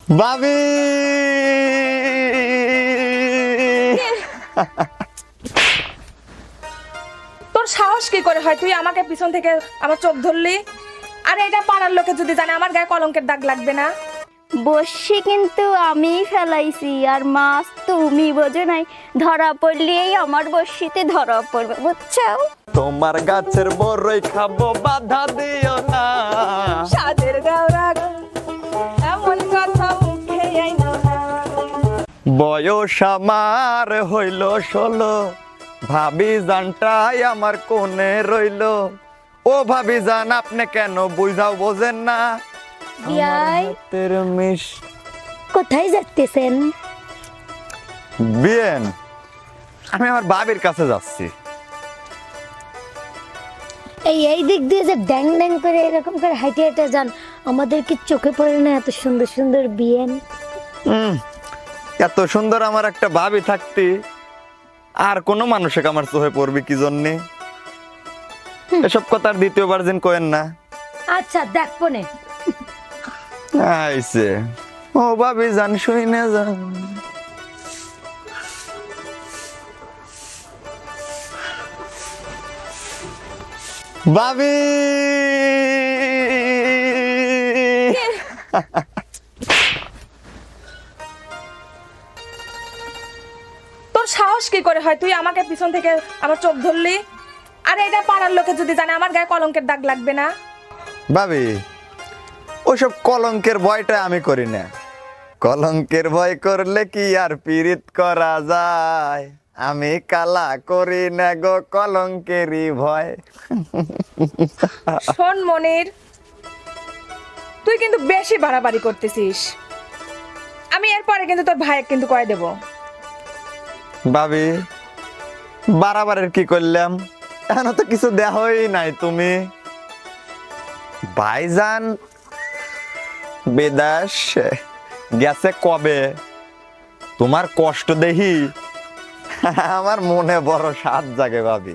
ভাবি! তোর সাহস কি করে হয়? তুই আমাকে পিছন থেকে আমার চোখ ধরলি? আর এটা পাড়ার লোকে যদি জানে আমার গায়ে কলঙ্কের দাগ লাগবে না? বসি কিন্তু আমি ফেলাইছি আর মাছ তুমি বোঝো নাই। ধরা পড়লেই আমার বসিতে ধরা পড়বে বুঝছ তোমার গাছের বড়ই খাব বাধা দিও না। সাদের গাওরা বয়স আমার হইল ষোলো। ভাবি জানটাই আমার কোনে রইল। ও ভাবি জান আপনি কেন বুঝাও বোঝেন না? বিয়াই হাতের মিশ কোথায় যাচ্তেছেন বিয়েন আমি আমার বাবির কাছে যাচ্ছি। এই এই দিক দিয়ে যে ড্যাং ড্যাং করে এরকম করে হাইটে হাইটে যান আমাদের কি চোখে পড়ে না এত সুন্দর সুন্দর বিয়েন? উম, এত সুন্দর আমার একটা ভাবি থাকতে। আর কোনো মানুষে আমার চোখে পড়বে কি জন্যে? এসব কথা আর দ্বিতীয়বার দিন কোয়েন না। আচ্ছা দেখব নে আইছে। ও ভাবি জান শুই না যান ভাবি! হয় তুই আমাকে পিছন থেকে আমার চোখ ধরলি? আর এটা পাড়ার লোকে যদি জানে আমার গায়ে কলঙ্কের দাগ লাগবে না? ভাবি ওসব কলঙ্কের ভয়টা আমি করি না। কলঙ্কের ভয় করলে কি আর পীড়িত করা যায়? আমি কালা করি না গো কলঙ্কেরই ভয়। শোন মনির তুই কিন্তু বেশি বাড়াবাড়ি করতেছিস। আমি এরপরে কিন্তু তোর ভাইয়ের কিন্তু কয়ে দেবো। ভাবি বারাবারের কি করলাম? এখনও তো কিছু দেহই নাই তুমি। ভাইজান বেদাস গেছে কবে? তোমার কষ্ট দেখি। আমার মনে বড় সাত জাগে ভাবি।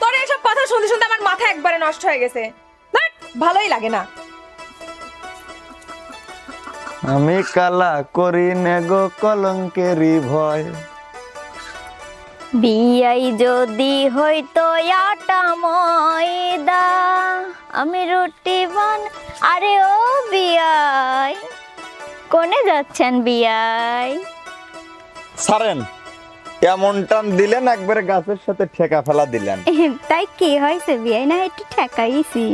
তোর এইসব কথা শুনতে শুনতে আমার মাথা একবারে নষ্ট হয়ে গেছে। ভালোই লাগে না। আমি কালা করি না গো কলঙ্কেরই ভয়। বিয়াই যদি হইতো আটা ময়দা আমি রুটি বান আরে ও বিয়াই কোনে যাচ্ছেন বিয়াই? সারেন এমন টান দিলেন একবারে গাছের সাথে ঠেকা ফেলা দিলেন। তাই কি হয়েছে বিয়াই? না একটু ঠেকাইছি।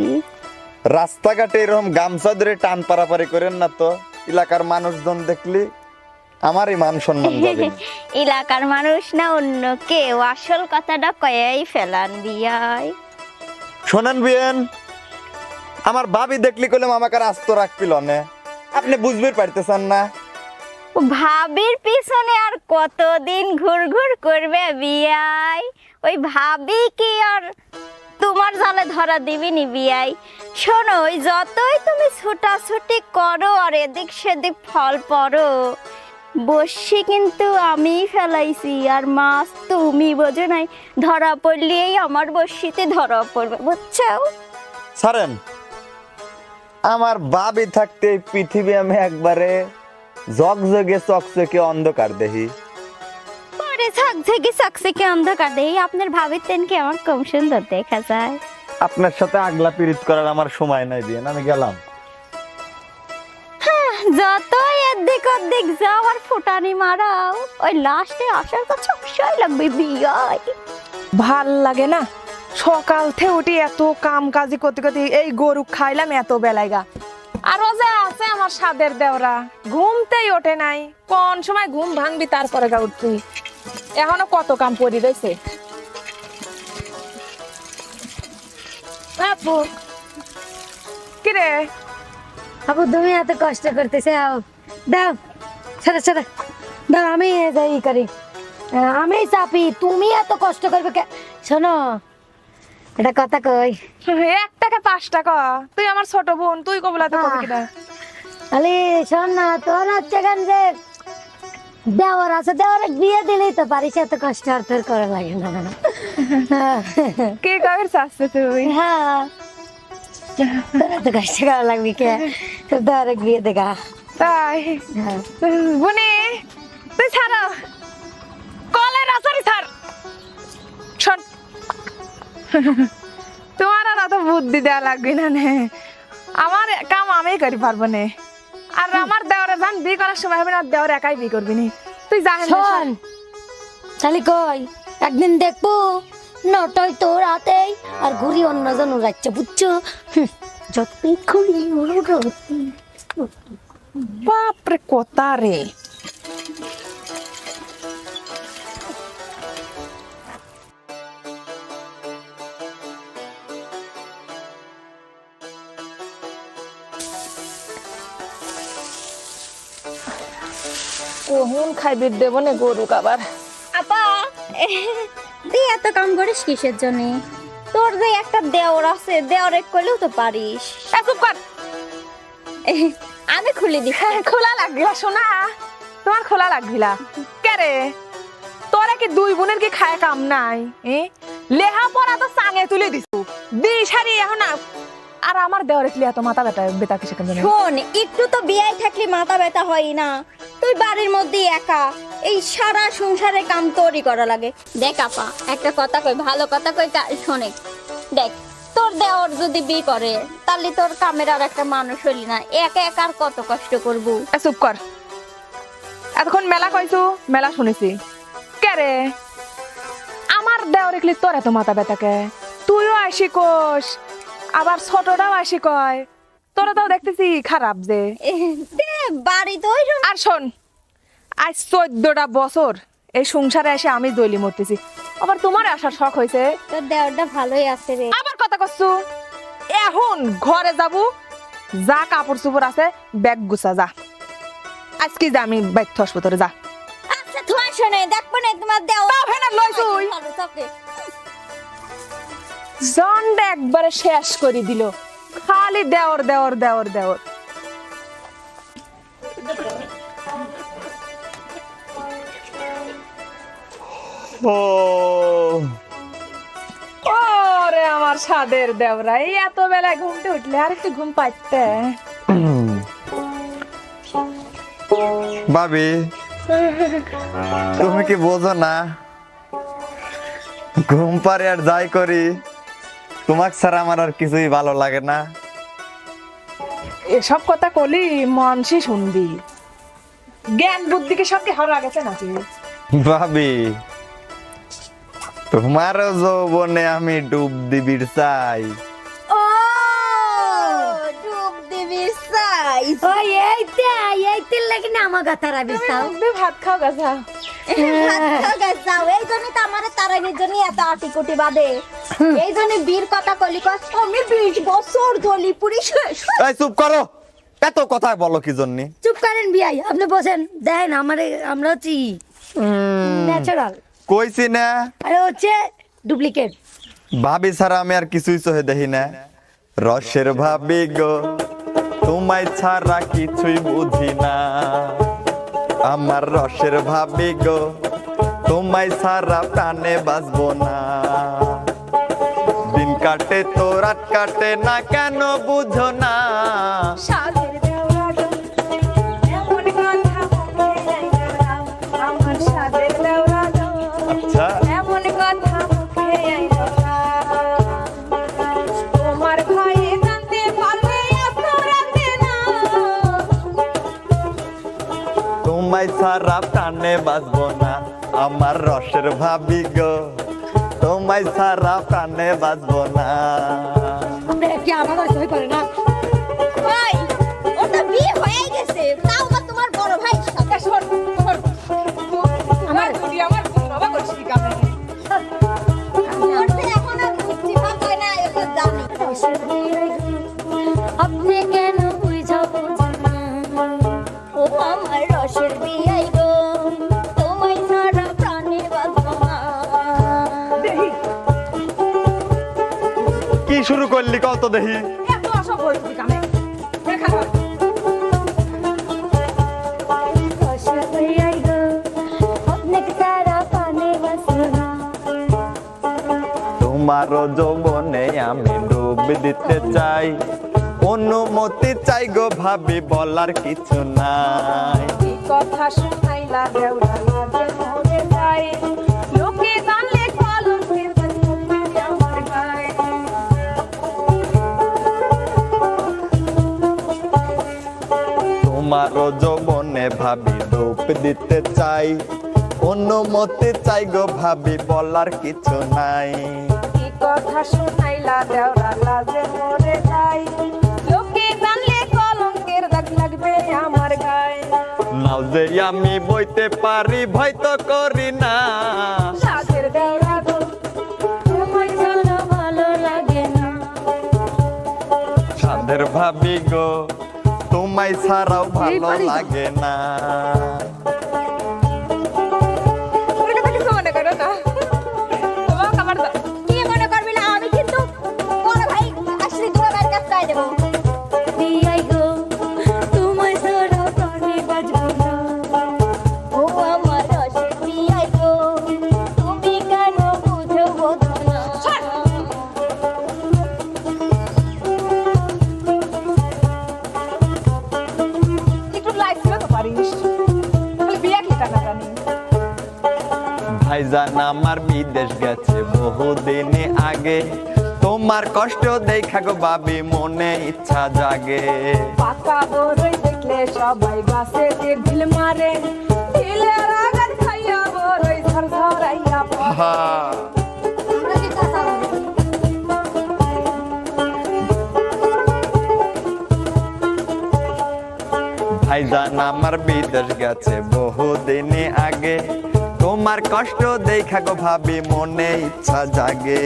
রাস্তাঘাটে এরকম গামছা ধরে টান পারাপারি করেন না তো? এলাকার মানুষজন দেখলি আমারই মান সম্মান যাবে এলাকার মানুষ না অন্য কেউ। আসল কথাটা কয়াই ফেলান বিয়াই। শোনেন বিয়েন আমার ভাবি দেখলি কইলাম আমাকে আর আস্ত রাখছিল না। আপনি বুঝবে পারতেছেন না। ভাবির পিছনে আর কতদিন ঘুর ঘুর করবে বিয়াই? ওই ভাবি কি আর তোমার জালে ধরা দিবি নি বিয়াই? শোনো ওই যতই তুমি ছুটাছুটি করো আর এদিক সেদিক ফল পড়ো বসি কিন্তু আমি ফেলাইছি আর মাছ তুমি বোঝো নাই। ধরা পড়লেই আমার বসিতে ধরা পড়বে বুঝছ সারেন আমার ভাবি থাকতে এই পৃথিবী আমি একবারে জগজগে চকচকে অন্ধকার দেখি পরে ঝকঝকে চকচকে অন্ধকার দেই আপনার ভাবির তেনকে আমার কম সুন্দর দেখা যায়। আপনার সাথে আগলা পীড়িত করার আমার সময় নাই বিয়েন আমি গেলাম। যতই এদিক ওদিক যাও আর ফুটানি মারাও। ওই লাস্টে আসার কথা অবশ্যই লাগবে বিয়াই। ভালো লাগে না? সকাল থেকে উঠি এত কাম কাজি করতে করতে এই গরু খাইলাম এত বেলায় গা। আরও যে আছে আমার সাদের দেওরা ঘুমতেই ওঠে নাই। কোন সময় ঘুম ভাঙবি তারপরে গা উঠবি। এখনও কত কাম পড়ি রয়েছে। আপু কিরে? আপু তুমি এত কষ্ট করতেছে দাও ছেড়ে ছেড়ে। দাও আমি যাই ই করি আমি চাপি তুমি এত কষ্ট করবে কে? শোনো এটা কথা কই। এক টাকা পাঁচ টাকা। তুই আমার ছোট বোন তুই কবলা তো কবি কিনা? আরে শোন না তোর হচ্ছে গান যে দেওয়ার আছে দেওয়ার বিয়ে দিলেই তো পারিস এত কষ্ট আর তোর করা লাগে না কে কবে চাচ্ছে তুই? হ্যাঁ। তোর এত কষ্ট করা লাগবে কে? তোর আরেক বিয়ে দেখা তাই। বুনি তুই ছাড়ো। কলের আসারি ছাড়। শোন। তোমার আর অত বুদ্ধি দেওয়া লাগবে না নে। আমার কাম আমি করি পারব নে। আর আমার দেওয়ারে যান বিয়ে করার সময় হবে না দেওয়ার একাই বিয়ে করবি নি। তুই যা শোন। তাহলে কই? একদিন দেখব নটই তোর হাতেই আর ঘুরি অন্যজন উড়াচ্ছে বুঝছ? হুম, যতই ঘুরি উড়তি বাপরে কোতা রে কখন খাইবে দেব নে গরু আবার আপা তুই এত কাম করিস কিসের জন্য? তোর যে একটা দেওর আছে দেওরে করলেও তো পারিস। চুপ কর। আমি খুলে দিই হ্যাঁ, খোলা লাগিলা শোনা তোমার খোলা লাগিলা। কে রে? তোরা কি দুই বোনের কি খায় কাম নাই এ? লেহা পড়া তো সাঙে তুলে দিছু। দি সারি এখন আর আমার দেওয়ার একলি এত মাথা ব্যথা বেতা কিসে কেন? শোন একটু তো বিয়াই থাকলে মাথা ব্যথা হয় না। তুই বাড়ির মধ্যে একা। এই সারা সংসারে কাম তোরই করা লাগে। দেখ আপা একটা কথা কই ভালো কথা কই কা- শোনে। দেখ তোর দেওর যদি বিয়ে করে তাহলে তোর কামের আর একটা মানুষ হইলি না। একা একা আর কত কষ্ট করব? এ, চুপ কর। এতক্ষণ মেলা কইছু মেলা শুনেছি। কে রে? আমার দেওয়ার একলি তোর এত মাথা ব্যথা কে? তুইও আসি কোষ আবার ছোটটাও আসি কয়। তোরা তো দেখতেছি খারাপ যে। দে, বাড়ি তো ওই আর শোন আজ চোদ্দটা বছর এই সংসারে এসে আমি দৈলি মরতেছি আবার তোমার আসার শখ হয়েছে? তোর দেওরটা ভালোই আছে রে। আবার কথা করছু এখন ঘরে যাব যা কাপড় চোপড় আছে ব্যাগ গুছা যা। আজকে যা আমি বাইক হাসপাতালে যা। আচ্ছা তোমার শোনে দেখব না তোমার দেওর। তাও ফেনা লই তুই। জন্ড একবারে শেষ করে দিল। খালি দেওর দেওর দেওর দেওর। ও। ওরে আমার সাদের দেওরা এই এত বেলায় ঘুমতে উঠলে আর একটু ঘুম পাইতে। ভাবি তুমি কি বোঝো না? ঘুম পারে আর যাই করি তোমাক ছাড়া আমার আর কিছুই ভালো লাগে না। এসব কথা কলি মনসি শুনবি। জ্ঞান বুদ্ধিকে সবকে হারা গেছে নাকি? ভাবি তোমার যৌবনে আমি ডুব দিবির চাই। ও ডুব দিবি সাইজ ওই এইতে এইতে লাগে না আমার রাবি তুমি ভাত খাও গাছা এই জন্য তো আমার তারানির জন্য এত আটি কুটি বাদে এই জন্য বীর কথা কলি আমি বিশ বছর জলি পুরি শেষ চুপ করো। এত কথা বলো কি জন্য? চুপ করেন বিয়াই আপনি বসেন। দেখেন আমার আমরা হচ্ছি ন্যাচারাল কইছি না। আর হচ্ছে ডুপ্লিকেট। ভাবি ছাড়া আমি আর কিছুই চোখে দেখি না। রসের ভাবি গো তোমায় ছাড়া কিছুই বুঝি না। আমার রসের ভাবি গো তোমায় ছাড়া প্রাণে বাঁচবো না। দিন কাটে তো রাত কাটে না কেন বুঝো না? ছাড়া প্রাণে বাঁচব না আমার রসের ভাবি গো। তোমায় সারা প্রাণে বাঁচব না। না? তোমার যৌবনে আমি ডুব দিতে চাই। অনুমতি চাই গো ভাবি বলার কিছু নাই। কথা শুনাইলা দেওরা লাগে মনে যায় লোকে জানলে কলঙ্কের দাগ লাগবে আমার গায়ে তোমারও যৌবনে ভাবি ডুব দিতে চাই। অনুমতি চাই গো ভাবি বলার কিছু নাই। কথা শুনাইলা দেওরা লাগে মনে যায়। লোকে জানলে কলঙ্কের দাগ লাগবে আমার গায়ে। যে আমি বইতে পারি ভয় তো করি না। সাজের দেওরা গো ভালো লাগে না। সাদের ভাবি গো তোমায় ছাড়াও ভালো লাগে না। ভাইজান আমার বিদেশ গেছে বহুদিনে আগে তোমার কষ্ট দেখা গো ভাবি মনে ইচ্ছা জাগে পাকা বড়ই দেখলে সবাই গাছে ঢিল মারে ঢিলের আগার খাইয়া বড়ই পড়ে। কথা বলি? ভাইজান আমার বিদেশ গেছে বহুদিনে আগে তোমার কষ্ট দেখা গো ভাবি মনে ইচ্ছা জাগে।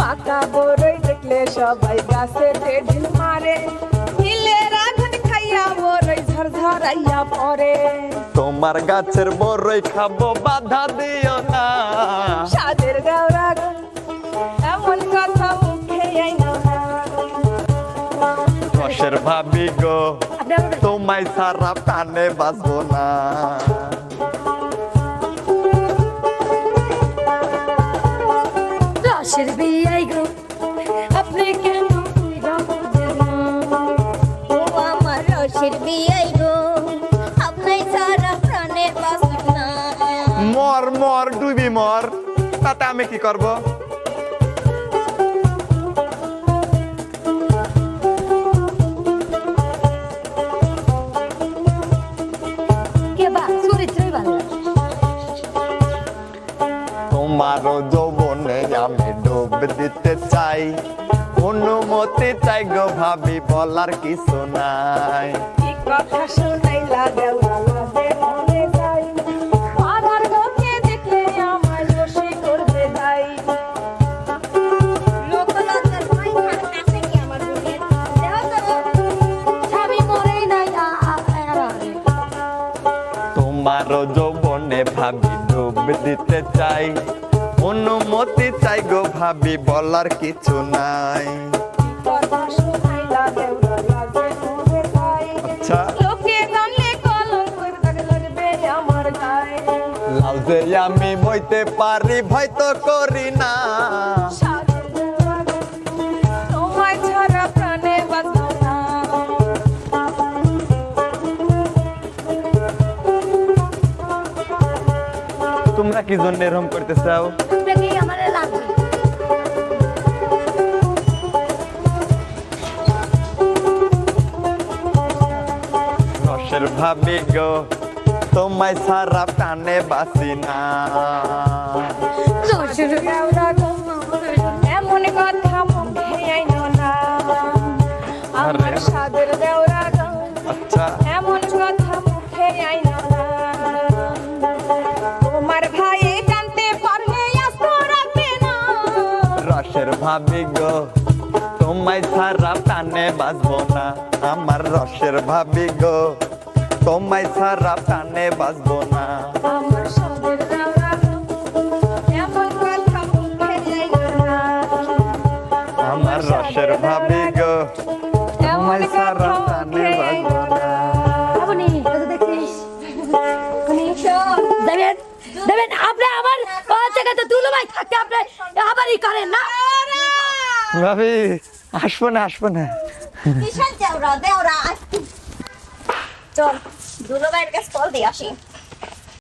পাকা বড়ই দেখলে সবাই গাছে ঢিল মারে। ঢিলের আগার খাইয়া বড়ই ঝর ঝরাইয়া পড়ে। তোমার গাছের বড়ই খাব বাধা দিও না। সাদের দেওরা গো, এমন কথা মুখে আইনো রসের ভাবি গো তোমায় সারা প্রাণে বাঁচবো না। রসের বিয়াই গো আপনি কেন? ও আমার রসের বিয়াই গো আপনি সারা প্রাণে না মর মর ডুবি মর তাতে আমি কি করব ভাবি বলার কিছু নাই। কি কথা শুনাইলা মনে লোকে দেখলে করবে লোকলজ্জার ভয় থাক কাছে কি আমার বুকের দেহ তো স্বামী মরেই নাই আ- আ- আ- আ- তোমারও যৌবনে ভাবি ডুব দিতে চাই। অনুমতি চাই গো ভাবি বলার কিছু নাই। কথা যে আমি বইতে পারি ভয় তো করি না। তোমরা কি জন্য এরকম করতে চাও? রসের ভাবি গো তোমায় সারা প্রাণে বাসি না। এমন কথা মুখে আইনো না। আমার। সাদের দেওরা আচ্ছা। এমন কথা মুখে আইনো না। তোমার ভাই জানতে পারলে আস্ত রাখবে না। রসের ভাবি গো তোমায় সারা প্রাণে বাঁচবো না। আমার রসের ভাবি গো তোমায় সারা প্রাণে বাঁচবো না। আমার রসের ভাবি গো তোমায় সারা প্রাণে বাঁচবো না। আপনি কত দেখছিস? আপনি শোন দেবেন দেবেন আপনি আমার জায়গাতে দুলো ভাই থাকতে আপনি আবারই করেন না। ভাবি আসব না আসব না। কিসের দেওরা? দেওরা চল দুলো ভাইয়ের কাছে কল দিয়ে আসি।